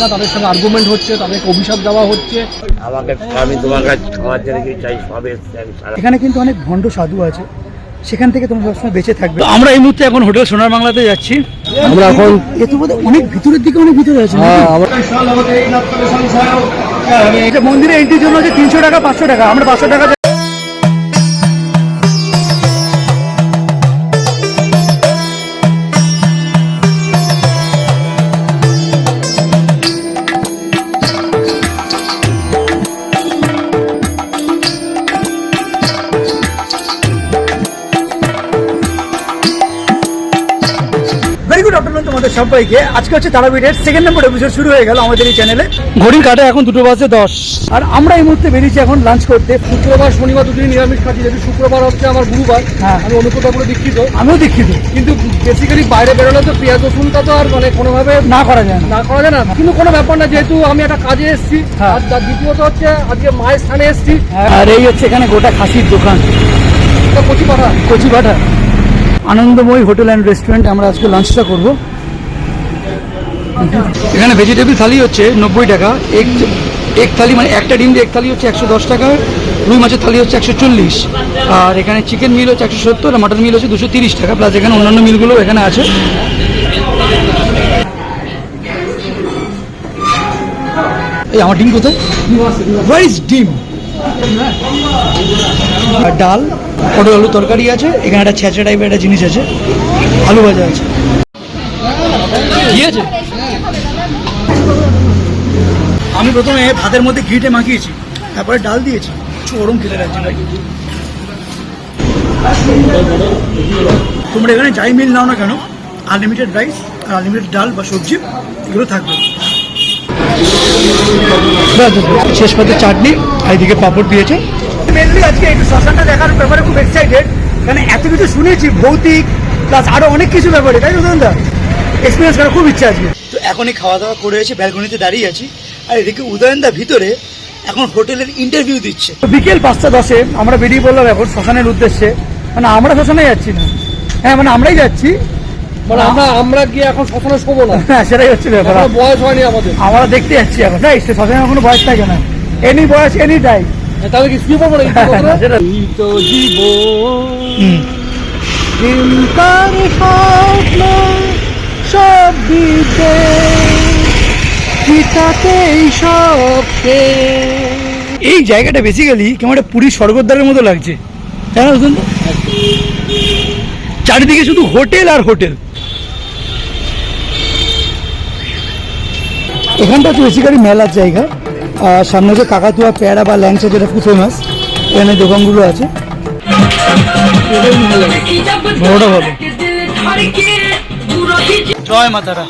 না তাদের সঙ্গে আর্গুমেন্ট হচ্ছে তাদেরকে অভিশাপ দেওয়া হচ্ছে। আমাকে আমি তোমার কাছে জন্য চাই সব এখানে কিন্তু অনেক ভণ্ড সাধু আছে। সেখান থেকে তোমরা সবসময় বেঁচে থাকবে। আমরা এই মুহূর্তে এখন হোটেল সোনার বাংলাতে যাচ্ছি। আমরা এখন এ তো বোধহয় অনেক ভিতরের দিকে অনেক ভিতরে আছে নাকি? এটা মন্দিরে এন্ট্রির জন্য হচ্ছে তিনশো টাকা পাঁচশো টাকা। আমরা পাঁচশো টাকা তোমাদের সবাইকে। আজকে হচ্ছে তারাপীঠের সেকেন্ড নম্বর এপিসোড শুরু হয়ে গেল আমাদের এই চ্যানেলে ঘড়ির কাটা এখন দুটো বাজে দশ। আর আমরা এই মুহূর্তে বেরিয়েছি এখন লাঞ্চ করতে। শুক্রবার শনিবার দুদিন নিরামিষ খাচ্ছি যেহেতু শুক্রবার হচ্ছে আমার গুরুবার হ্যাঁ। আমি অনুপ্রতা করে দীক্ষিত। আমিও দীক্ষিত। কিন্তু বেসিক্যালি বাইরে বেরোলে তো পেঁয়াজ রসুনটা তো আর মানে কোনোভাবে না করা যায় না। করা যায় না। কিন্তু কোনো ব্যাপার না যেহেতু আমি একটা কাজে এসেছি হ্যাঁ। আর দ্বিতীয়ত হচ্ছে আজকে মায়ের স্থানে এসেছি। আর এই হচ্ছে এখানে গোটা খাসির দোকান। এটা কচি পাঠা কচিপাঠা। আনন্দময় হোটেল অ্যান্ড রেস্টুরেন্ট আমরা আজকে লাঞ্চটা করব। এখানে ভেজিটেবল থালি হচ্ছে নব্বই টাকা এক এক থালি মানে একটা ডিম দিয়ে এক থালি হচ্ছে একশো দশ টাকা, রুই মাছের থালি হচ্ছে একশো চল্লিশ। আর এখানে চিকেন মিল হচ্ছে একশো সত্তর, আর মাটন মিল হচ্ছে দুশো তিরিশ টাকা প্লাস এখানে অন্যান্য মিলগুলো এখানে আছে। এই আমার ডিম কোথায়? হোয়ার ডিম? ডাল, পটল আলু তরকারি আছে, এখানে একটা ছেঁচড়া টাইপের একটা জিনিস আছে, আলু ভাজা আছে। কি আমি প্রথমে ভাতের মধ্যে ঘিটে মাখিয়েছি তারপরে ডাল দিয়েছি। চরম খেতে লাগছে ভাই। তোমরা এখানে যাই মিল নাও না কেন আনলিমিটেড রাইস আর আনলিমিটেড ডাল বা সবজি এগুলো থাকবে। শেষ পাতে চাটনি আর এদিকে পাঁপড় দিয়েছে। মেনলি আজকে একটু শ্মশানটা দেখার ব্যাপারে খুব এক্সাইটেড কারণ এত কিছু শুনেছি ভৌতিক প্লাস আরও অনেক কিছু ব্যাপারে তাই না এক্সপিরিয়েন্স করার খুব ইচ্ছা আছে। তো এখনই খাওয়া দাওয়া করে এসে ব্যালকনিতে দাঁড়িয়ে আছি। আর এদিকে উদয়নদা ভিতরে এখন হোটেলের ইন্টারভিউ দিচ্ছে। বিকেল পাঁচটা দশে আমরা বেরিয়ে পড়লাম এখন শ্মশানের উদ্দেশ্যে। মানে আমরা শ্মশানে যাচ্ছি না। হ্যাঁ মানে আমরাই যাচ্ছি। মানে আমরা আমরা গিয়ে এখন সকালে শোবো না। হ্যাঁ সেটাই হচ্ছে ব্যাপার। এখনও বয়স হয়নি আমাদের। আমরা দেখতে যাচ্ছি এখন। তাই শ্মশানে কোনো বয়স থাকে না। এনি বয়স এনি টাইম তাহলে কি শুয়ে পড়ব না সেটা- তো জীব চিন্তার স্বপ্ন। সব দিতে সবকে। এই জায়গাটা বেসিক্যালি কেমন একটা পুরী স্বর্গদ্বারের মতো লাগছে। তাই না চারিদিকে শুধু হোটেল আর হোটেল। এখানটা হচ্ছে বেসিক্যালি মেলার জায়গা। আর সামনে যে কাকাতুয়া পেয়ারা বা ল্যাংচা যেটা খুব ফেমাস এখানে দোকানগুলো আছে। বড়টা ভালো। জয় মাতারা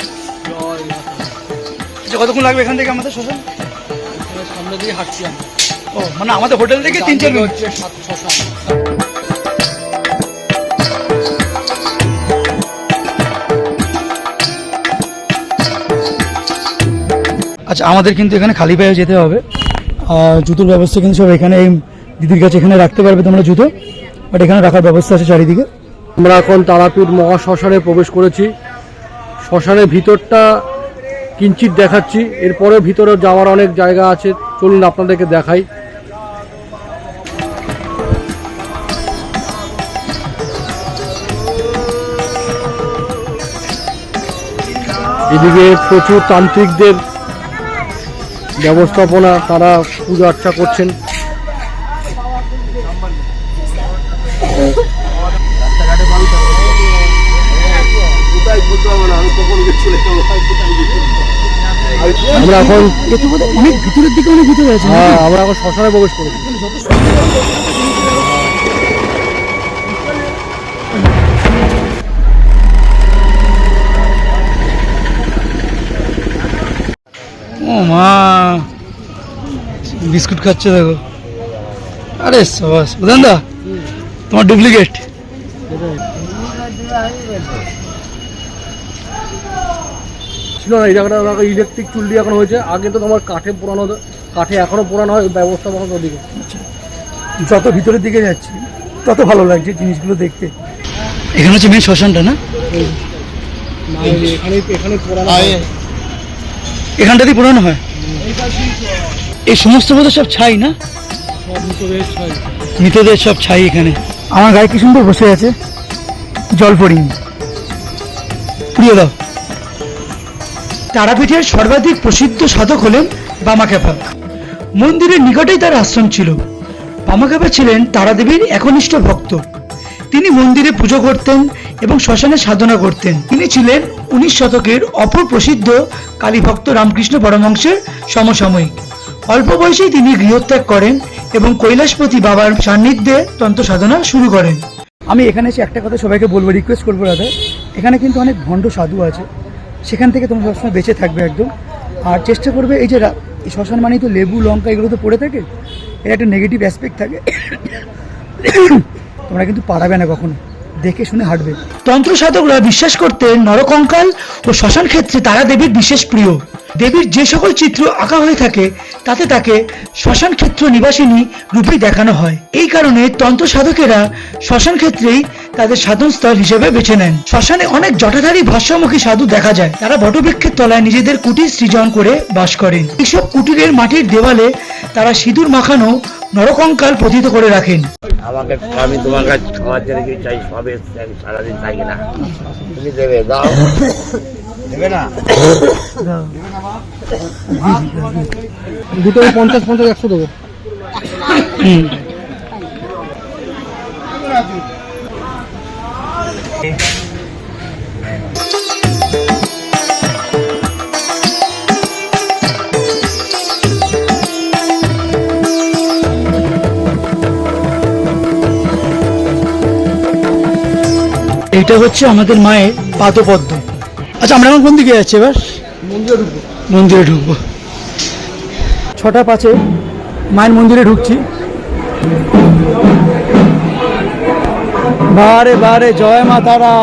আচ্ছা কতক্ষণ লাগবে এখান থেকে আমাদের শ্মশান সামনে দিয়ে হাঁটছি আমি। ও মানে আমাদের হোটেল থেকে তিন চার হচ্ছে সাত আচ্ছা আমাদের কিন্তু এখানে খালি পায়ে যেতে হবে। আর জুতোর ব্যবস্থা কিন্তু সব এখানে এই দিদির কাছে এখানে রাখতে পারবে তোমরা জুতো। বাট এখানে রাখার ব্যবস্থা আছে চারিদিকে। আমরা এখন তারাপীঠ মহা শ্মশানে প্রবেশ করেছি। শ্মশানের ভিতরটা কিঞ্চিত দেখাচ্ছি। এরপরে ভিতরে যাওয়ার অনেক জায়গা আছে। চলুন আপনাদেরকে দেখাই। এদিকে প্রচুর তান্ত্রিকদের ব্যবস্থাপনা, তারা পূজা আর্চা করছেন। আমরা এখন অনেক ভিতরের দিকে অনেক ভিতরে আছে হ্যাঁ আমরা এখন শ্মশানে প্রবেশ করেছি। ও মা বিস্কুট খাচ্ছে দেখো। আরে সবাস। দা তোমার ডুপ্লিকেট ছিল না এই জায়গাটা ইলেকট্রিক চুল দিয়ে এখন হয়েছে। আগে তো তোমার কাঠে পোড়ানো কাঠে এখনও পোড়ানো হয় ব্যবস্থাপনা ওদিকে। যত ভিতরের দিকে যাচ্ছি তত ভালো লাগছে জিনিসগুলো দেখতে। এখানে হচ্ছে মেন শ্মশানটা না? এখানে এখানে পোড়ানো হয়। এখানটাতেই পুরানো হয়? এই সমস্ত মতো সব ছাই না? মৃতদের সব ছাই এখানে। আমার গায়ে কি সুন্দর বসে আছে? জল পড়িনি। প্রিয় দাও। তারাপীঠের সর্বাধিক প্রসিদ্ধ সাধক হলেন বামাখ্যাপা। মন্দিরের নিকটেই তার আশ্রম ছিল। বামাখ্যাপা ছিলেন তারাদেবীর একনিষ্ঠ ভক্ত। তিনি মন্দিরে পুজো করতেন এবং শ্মশানে সাধনা করতেন। তিনি ছিলেন উনিশ শতকের অপর প্রসিদ্ধ কালীভক্ত রামকৃষ্ণ পরমহংসের সমসাময়িক। অল্প বয়সেই তিনি গৃহত্যাগ করেন এবং কৈলাসপতি বাবার সান্নিধ্যে তন্ত্র সাধনা শুরু করেন। আমি এখানে এসে একটা কথা সবাইকে বলব রিকোয়েস্ট করব দাদা এখানে কিন্তু অনেক ভণ্ড সাধু আছে। সেখান থেকে তোমরা সবসময় বেঁচে থাকবে একদম। আর চেষ্টা করবে এই যে শ্মশান মানেই তো লেবু, লঙ্কা এগুলো তো পড়ে থাকে এটা একটা নেগেটিভ অ্যাসপেক্ট থাকে। তোমরা কিন্তু পারাবে না কখনো। দেখে শুনে হাঁটবে। তন্ত্র সাধকরা বিশ্বাস করতেন নরকঙ্কাল ও শ্মশান ক্ষেত্রে তারা দেবীর বিশেষ প্রিয়। দেবীর যে সকল চিত্র আঁকা হয়ে থাকে, তাতে তাকে শ্মশান ক্ষেত্র নিবাসিনী রূপেই দেখানো হয়। এই কারণে তন্ত্র সাধকেরা শ্মশান ক্ষেত্রেই তাদের সাধনস্থল হিসেবে বেছে নেন। শ্মশানে অনেক জটাধারী ভাষ্যমুখী সাধু দেখা যায়। তারা বটবৃক্ষের তলায় নিজেদের কুটির সৃজন করে বাস করেন এইসব কুটিরের মাটির দেওয়ালে তারা সিঁদুর মাখানো নরকঙ্কাল পতিত করে রাখেন। আমাকে আমি তোমার কাছে ক্ষমা চেয়ে কি চাই সবে সারাদিন থাকি না। তুমি দেবে দাও। দেবে না? দুটো পঞ্চাশ পঞ্চাশ একশো দেবো। এইটা হচ্ছে আমাদের মায়ের পাদপদ্ম। আচ্ছা আমরা এখন কোন দিকে যাচ্ছি এবার? মন্দিরে ঢুকবো। মন্দিরে ঢুকবো। ছটা পাঁচে মায়ের মন্দিরে ঢুকছি। বারে বারে জয় মা তারা।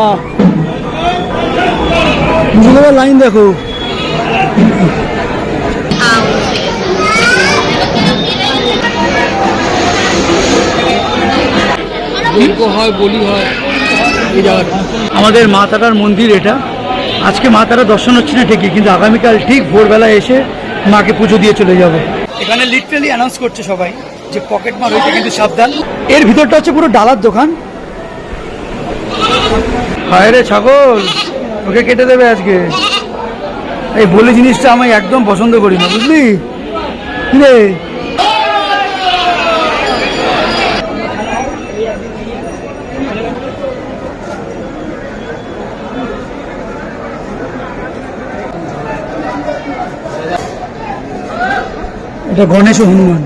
পুজো লাইন দেখো। হয় বলি হয়। এই জায়গাটা আমাদের মা তারার মন্দির এটা। আজকে মা তারা দর্শন হচ্ছে না ঠিকই কিন্তু আগামীকাল ঠিক ভোরবেলা এসে মাকে পুজো দিয়ে চলে যাব। এখানে লিটারালি অ্যানাউন্স করছে সবাই যে পকেট মার হইতে কিন্তু সাবধান। এর ভিতরটা হচ্ছে পুরো ডালার দোকান। হায় রে ছাগল ওকে কেটে দেবে আজকে। এই বলি জিনিসটা আমি একদম পছন্দ করি না বুঝলি? রে এটা গণেশ ও হনুমান।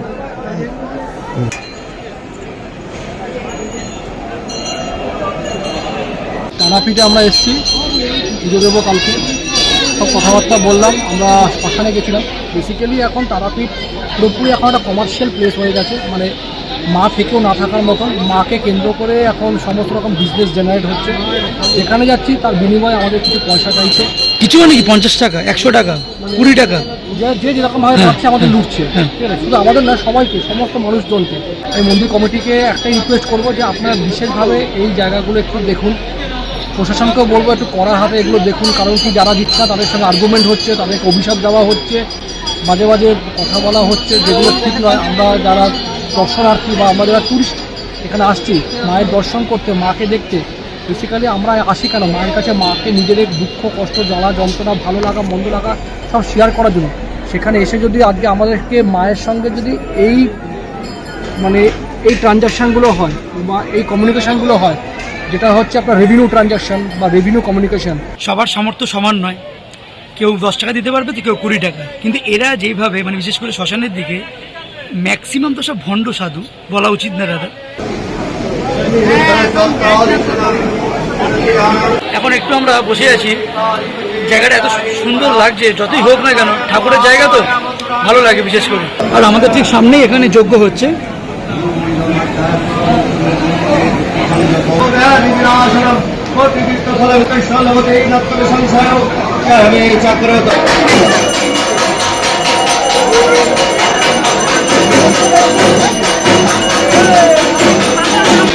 তারাপীঠে আমরা এসেছি পুজো দেবো কালকে। সব কথাবার্তা বললাম আমরা শ্মশানে গেছিলাম। বেসিক্যালি এখন তারাপীঠ পুরোপুরি এখন একটা কমার্শিয়াল প্লেস হয়ে গেছে। মানে মা থেকেও না থাকার মতন মাকে কেন্দ্র করে এখন সমস্ত রকম বিজনেস জেনারেট হচ্ছে। যেখানে যাচ্ছি তার বিনিময়ে আমাদের কিছু পয়সা চাইছে। কিছু মানে কি? পঞ্চাশ টাকা? একশো টাকা? কুড়ি টাকা? যে যে যেরকম ভাবে পাচ্ছে আমাদের লুটছে। হ্যাঁ। ঠিক আছে? শুধু আমাদের না সবাইকে সমস্ত মানুষজনকে। এই মন্দির কমিটিকে একটাই রিকোয়েস্ট করব যে আপনারা বিশেষভাবে এই জায়গাগুলো একটু দেখুন। প্রশাসনকেও বলব একটু কড়া হাতে এগুলো দেখুন কারণ কি যারা দিচ্ছে তাদের সঙ্গে আর্গুমেন্ট হচ্ছে তাদেরকে অভিশাপ দেওয়া হচ্ছে। মাঝে মাঝে কথা বলা হচ্ছে যেগুলো ঠিক নয়। আমরা যারা দর্শনার্থী বা আমরা যারা টুরিস্ট এখানে আসছি মায়ের দর্শন করতে মাকে দেখতে বেসিক্যালি আমরা আসি কেন? মায়ের কাছে মাকে নিজেদের দুঃখ, কষ্ট, জ্বালা, যন্ত্রণা, ভালো লাগা, মন্দ লাগা সব শেয়ার করার জন্য। সেখানে এসে যদি আজকে আমাদেরকে মায়ের সঙ্গে যদি এই মানে এই ট্রানজ্যাকশানগুলো হয় বা এই কমিউনিকেশানগুলো হয়, যেটা হচ্ছে আপনার রেভিনিউ ট্রানজ্যাকশন বা রেভিনিউ কমিউনিকেশান সবার সামর্থ্য সমান নয়। কেউ দশ টাকা দিতে পারবে তো কেউ কুড়ি টাকা। কিন্তু এরা যেইভাবে মানে বিশেষ করে শ্মশানের দিকে ম্যাক্সিমাম তো সব ভণ্ড সাধু, বলা উচিত না দাদা। এখন একটু আমরা বসে আছি। জায়গাটা এত সুন্দর লাগছে যতই হোক না কেন ঠাকুরের জায়গা তো ভালো লাগে বিশেষ করে। আর আমাদের ঠিক সামনেই এখানে যোগ্য হচ্ছে।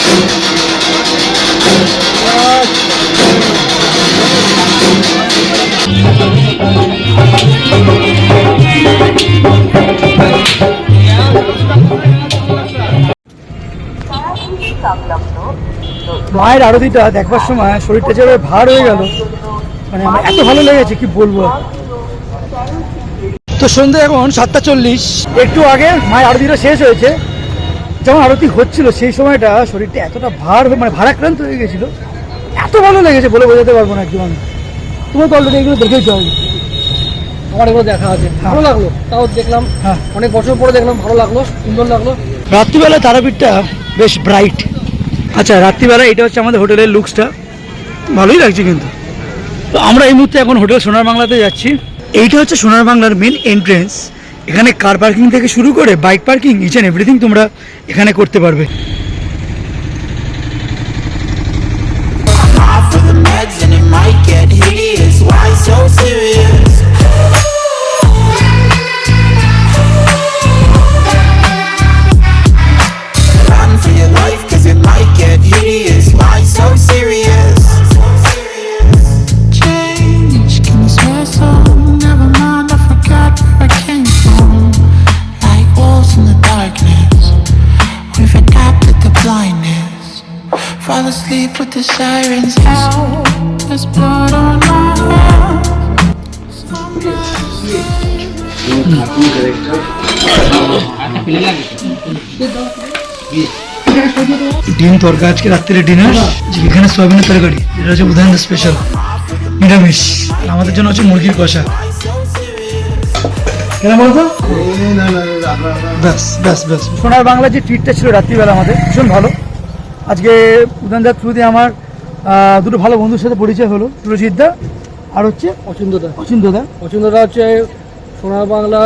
Thank you. মায়ের আরতিটা দেখবার সময় হ্যাঁ, শরীরটা যেভাবে ভার হয়ে গেল মানে এত ভালো লেগেছে, কি বলব? তো সন্ধ্যে এখন সাতটা চল্লিশ। একটু আগে মায়ের আরতিটা শেষ হয়েছে। যখন আরতি হচ্ছিল সেই সময়টা শরীরটা এতটা ভার হয়ে- মানে ভারাক্রান্ত হয়ে গেছিল। এত ভালো লেগেছে বলে বোঝাতে পারব না একদম আমি। তোমার তো অলরেডি এগুলো দেখেই হবে আমার এগুলো দেখা আছে। ভালো লাগল। তাও দেখলাম হ্যাঁ। অনেক বছর পরে দেখলাম ভালো লাগল সুন্দর লাগল। রাত্রিবেলা তারাপীঠটা বেশ ব্রাইট আচ্ছা রাত্রিবেলা এটা হচ্ছে আমাদের হোটেলের লুকসটা। ভালোই লাগছে কিন্তু। তো আমরা এই মুহূর্তে এখন হোটেল সোনার বাংলাতে যাচ্ছি। এইটা হচ্ছে সোনার বাংলার মেন এন্ট্রেন্স এখানে কার পার্কিং থেকে শুরু করে bike parking each and everything তোমরা এখানে করতে পারবে। So for sirens out. There's blood on my hands. ডিম তরকা আজকে রাত্রে ডিনার এখানে সয়াবিনের তরকারি এটা হচ্ছে উদাহরণ স্পেশাল নিরামিষ আমাদের জন্য হচ্ছে মুরগির কষা কেন বলতো ব্যাস ব্যাস ব্যাস সোনার বাংলা যে ট্রিটটা ছিল রাত্রিবেলা আমাদের ভীষণ ভালো আজকে উদাহরণ থ্রু দিয়ে আমার দুটো ভালো বন্ধুর সাথে পরিচয় হলো সুরজিৎ দা আর হচ্ছে অচিন্তদা অচিন্ত দা অচিন্তদা হচ্ছে সোনার বাংলা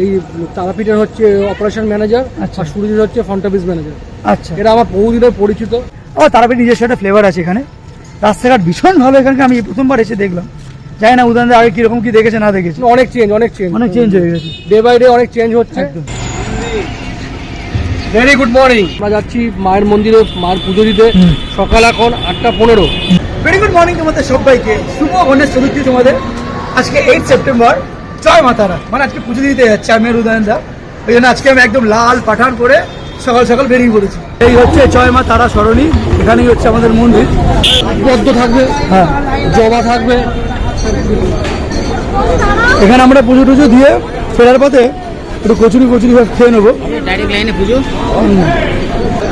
এই তারাপীঠের হচ্ছে অপারেশন ম্যানেজার আচ্ছা। আর সুরজিৎ হচ্ছে ফ্রন্ট অফিস ম্যানেজার আচ্ছা। এটা আমার বহুদিনের পরিচিত। ও তারাপীঠ নিজস্ব একটা ফ্লেভার আছে এখানে। রাস্তাঘাট ভীষণ ভালো এখানকে আমি প্রথমবার এসে দেখলাম। জানি না উদান আগে কীরকম কি দেখেছে না দেখেছে। অনেক চেঞ্জ অনেক চেঞ্জ অনেক চেঞ্জ হয়ে গেছে। ডে বাই ডে অনেক চেঞ্জ হচ্ছে। একদম। ভেরি গুড মর্নিং আমরা যাচ্ছি মায়ের মন্দিরে মায়ের পুজো দিতে। সকাল এখন আটটা পনেরো। ভেরি গুড মর্নিং তোমাদের সবাইকে। শুভ গণেশ চতুর্থী তোমাদের। আজকে এইট সেপ্টেম্বর জয় মাতারা মানে আজকে পুজো দিতে যাচ্ছে আমি উদয়ন দা। ওই জন্য আজকে আমি একদম লাল পাঠান করে সকাল সকাল বেরিয়ে পড়েছি। এই হচ্ছে জয় মা তারা সরণী। এখানেই হচ্ছে আমাদের মন্দির। পদ্ম থাকবে। হ্যাঁ। জবা থাকবে। এখানে আমরা পুজো টুজো দিয়ে ফেরার পথে একটু কচুরি কচুরি ভাবে খেয়ে নেব। ডাইরেক্ট লাইনে পুজো?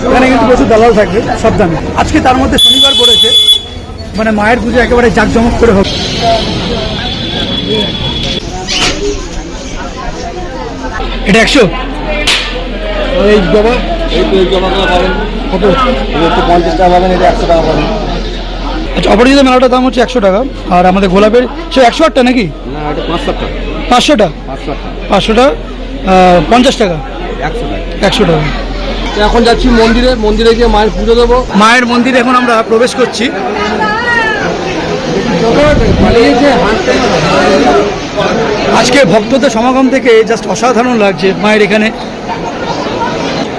এখানে কিন্তু প্রচুর দালাল থাকবে সব দামে আজকে তার মধ্যে শনিবার পড়েছে মানে মায়ের পুজো একেবারে জাঁকজমক করে হবে। এটা একশো? এই জবা কত আচ্ছা অপরাজিত মেলাটার দাম হচ্ছে একশো টাকা আর আমাদের গোলাপের সে একশো আটটা নাকি? পাঁচশোটা? পাঁচশোটা? আহ, পঞ্চাশ টাকা। একশো টাকা। এখন যাচ্ছি মন্দিরে মন্দিরে গিয়ে মায়ের পুজো দেবো। মায়ের মন্দিরে এখন আমরা প্রবেশ করছি। আজকে ভক্তদের সমাগম থেকে জাস্ট অসাধারণ লাগছে মায়ের এখানে।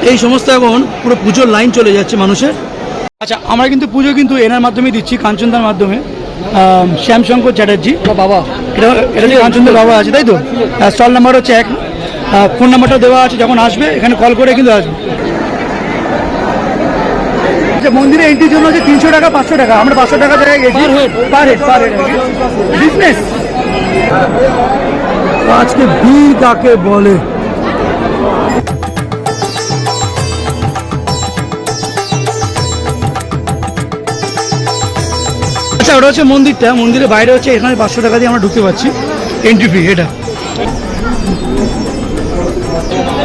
এই সমস্ত এখন পুরো পুজোর লাইন চলে যাচ্ছে মানুষের। আচ্ছা আমরা কিন্তু পুজো কিন্তু এনার মাধ্যমে দিচ্ছি কাঞ্চনদার মাধ্যমে। শ্যামশঙ্কর চ্যাটার্জি। বাবা। এটা এটা যে কাঞ্চনদার বাবা আছে তাই তো? স্টল নাম্বার হচ্ছে এক। ফোন নাম্বারটা দেওয়া আছে যখন আসবে এখানে কল করে কিন্তু আসবে। আচ্ছা মন্দিরে এন্ট্রির জন্য হচ্ছে তিনশো টাকা পাঁচশো টাকা আমরা পাঁচশো টাকা জায়গায় গেছি? Per head per head business আজকে ভিড় কাকে বলে? আচ্ছা ওটা হচ্ছে মন্দিরটা। মন্দিরের বাইরে হচ্ছে এখানে পাঁচশো টাকা দিয়ে আমরা ঢুকতে পারছি। এন্ট্রি ফি এটা।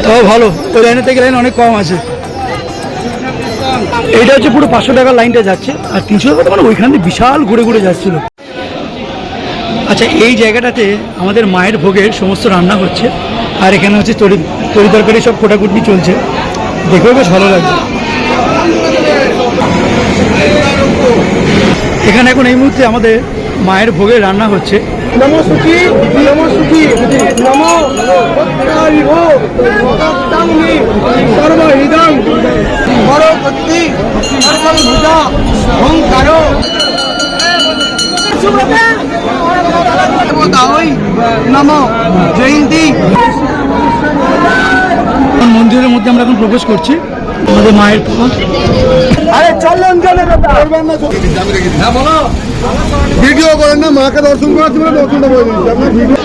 তো ভালো। ওই লাইনের থেকে লাইন অনেক কম আছে। এইটা হচ্ছে পুরো পাঁচশো টাকার লাইনটা যাচ্ছে। আর তিনশো টাকা মানে ওইখান দিয়ে বিশাল ঘুরে ঘুরে যাচ্ছিল। আচ্ছা এই জায়গাটাতে আমাদের মায়ের ভোগের সমস্ত রান্না হচ্ছে। আর এখানে হচ্ছে তরি তরি তরকারি সব কোটাকুটি চলছে। দেখেও বেশ ভালো লাগছে। এখানে এখন এই মুহূর্তে আমাদের মায়ের ভোগের রান্না হচ্ছে। নমো সুখী নমো সুখী। নমো সর্বহৃদং। পরবর্তী সর্বং ভুজা অহংকারো। নমো জয়ন্তী। মন্দিরের মধ্যে আমরা এখন প্রবেশ করছি। আমাদের মায়ের আরে চলন জনের ব্যাপার হ্যাঁ বলো। ভিডিও করেন না মাকে দর্শন করার জন্য দর্শনটা বলে দিচ্ছি আপনার ভিডিও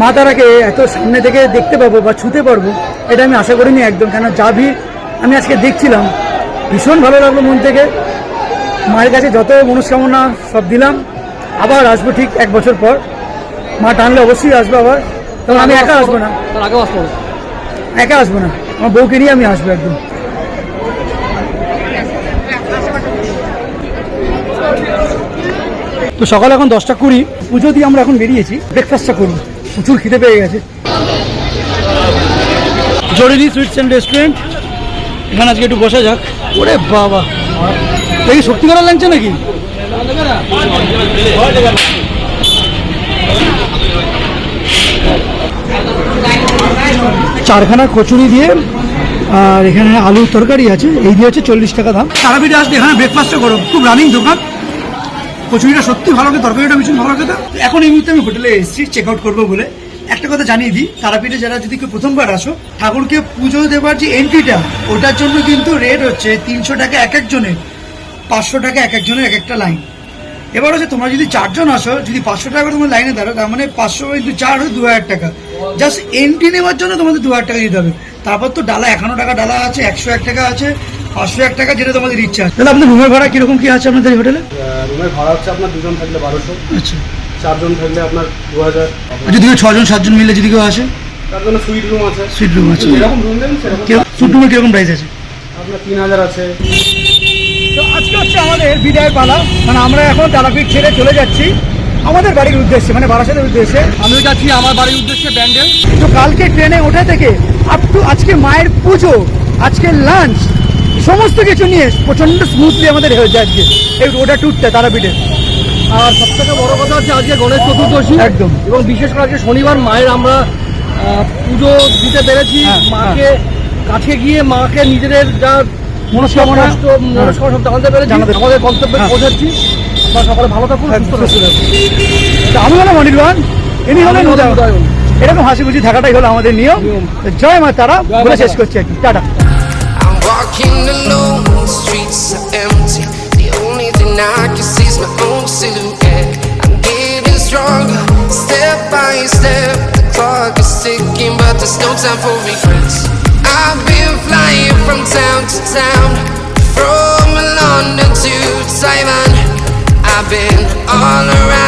মা তারাকে এত সামনে থেকে দেখতে পাবো বা ছুতে পারব এটা আমি আশা করিনি একদম কেন যা ভিড় আমি আজকে দেখছিলাম ভীষণ ভালো লাগল মন থেকে। মায়ের কাছে যত মনস্কামনা সব দিলাম আবার আসব ঠিক এক বছর পর। মা টানলে অবশ্যই আসব আবার তখন আমি একা আসব না। আসব। একা আসব না। আমার বউকে নিয়ে আমি আসব একদম। তো সকাল এখন দশটা কুড়ি, পুজো দিয়ে আমরা এখন বেরিয়েছি ব্রেকফাস্টটা করি প্রচুর খিদে পেয়ে গেছে। জরুরি সুইটস অ্যান্ড রেস্টুরেন্ট এখানে আজকে একটু বসা যাক। ওরে বাবা। দেখি সত্যিকার লাগছে নাকি? চারখানা কচুরি দিয়ে, আর এখানে আলুর তরকারি আছে, এই দিয়ে হচ্ছে চল্লিশ টাকা দাম। তারাপীঠে আসলে এখানে ব্রেকফাস্টটা করো, খুব রানিং দোকান। কচুরিটা সত্যি ভালো খেতে, তরকারিটা ভীষণ ভালো খেতে। এখন এই মুহূর্তে আমি হোটেলে এসেছি চেক আউট করব বলে। একটা কথা জানিয়ে দিই, তারাপীঠে যারা যদি কেউ প্রথমবার আসো, ঠাকুরকে পুজো দেওয়ার যে এন্ট্রিটা ওটার জন্য কিন্তু রেট হচ্ছে তিনশো টাকা এক একজনের, পাঁচশো টাকা এক একজনের এক একটা লাইন এবার হচ্ছে তোমরা যদি চারজন আসো যদি পাঁচশো টাকা করে তোমার লাইনে দাঁড়ো তার মানে পাঁচশো ইন্টু চার হচ্ছে দু হাজার টাকা। জাস্ট এন্ট্রি নেওয়ার জন্য তোমাদের দু হাজার টাকা দিতে হবে। তারপর তো ডালা একান্ন টাকা ডালা আছে একশো এক টাকা আছে পাঁচশো এক টাকা যেটা তোমাদের ইচ্ছা আছে। তাহলে আপনাদের রুমের ভাড়া কীরকম কি আছে আপনাদের হোটেলে? রুমের ভাড়া হচ্ছে আপনার দুজন থাকলে বারোশো। আচ্ছা। চারজন থাকলে আপনার দু হাজার আর যদি কেউ ছজন সাতজন মিলে যদি কেউ আসে? তার জন্য সুইট রুম আছে। সুইট রুম আছে। সুইট রুমের কীরকম প্রাইস আছে? আপনার তিন হাজার আছে। তো আজকে হচ্ছে আমাদের বিদায় পালা। মানে আমরা এখন তারাপীঠ ছেড়ে চলে যাচ্ছি। আমাদের বাড়ির উদ্দেশ্যে মানে বারাসাতের উদ্দেশ্যে। আমিও যাচ্ছি আমার বাড়ির উদ্দেশ্যে ব্যান্ডেল। তো কালকে ট্রেনে ওঠা থেকে আপ টু আজকে মায়ের পুজো আজকে লাঞ্চ সমস্ত কিছু নিয়ে প্রচণ্ড স্মুথলি আমাদের হয়ে যায় আজকে এই ওটা ট্যুরটা তারাপীঠে আর সব থেকে বড় কথা হচ্ছে আজকে গণেশ চতুর্দশী। একদম। এবং বিশেষ করে আজকে শনিবার মায়ের আমরা পুজো দিতে পেরেছি। হ্যাঁ, মাকে কাছে গিয়ে মাকে নিজেদের যা মনস্কামনা জানাতে পেরেছি আমাদের গন্তব্যে হ্যাঁ। পৌঁছাচ্ছি আপনারা সকালে ভালো থাকুন সুস্থ থাকুন আমি হলাম অনির্বাণ ইনি হলেন। এরকম হাসি খুশি থাকাটাই হলো আমাদের নিয়ম। জয় মা তারা বলে শেষ করছি আর কি tata walking alone, the streets are empty. The only thing I can see is my own silhouette. I'm getting stronger, step by step. The clock is ticking, but there's no time for regrets. All around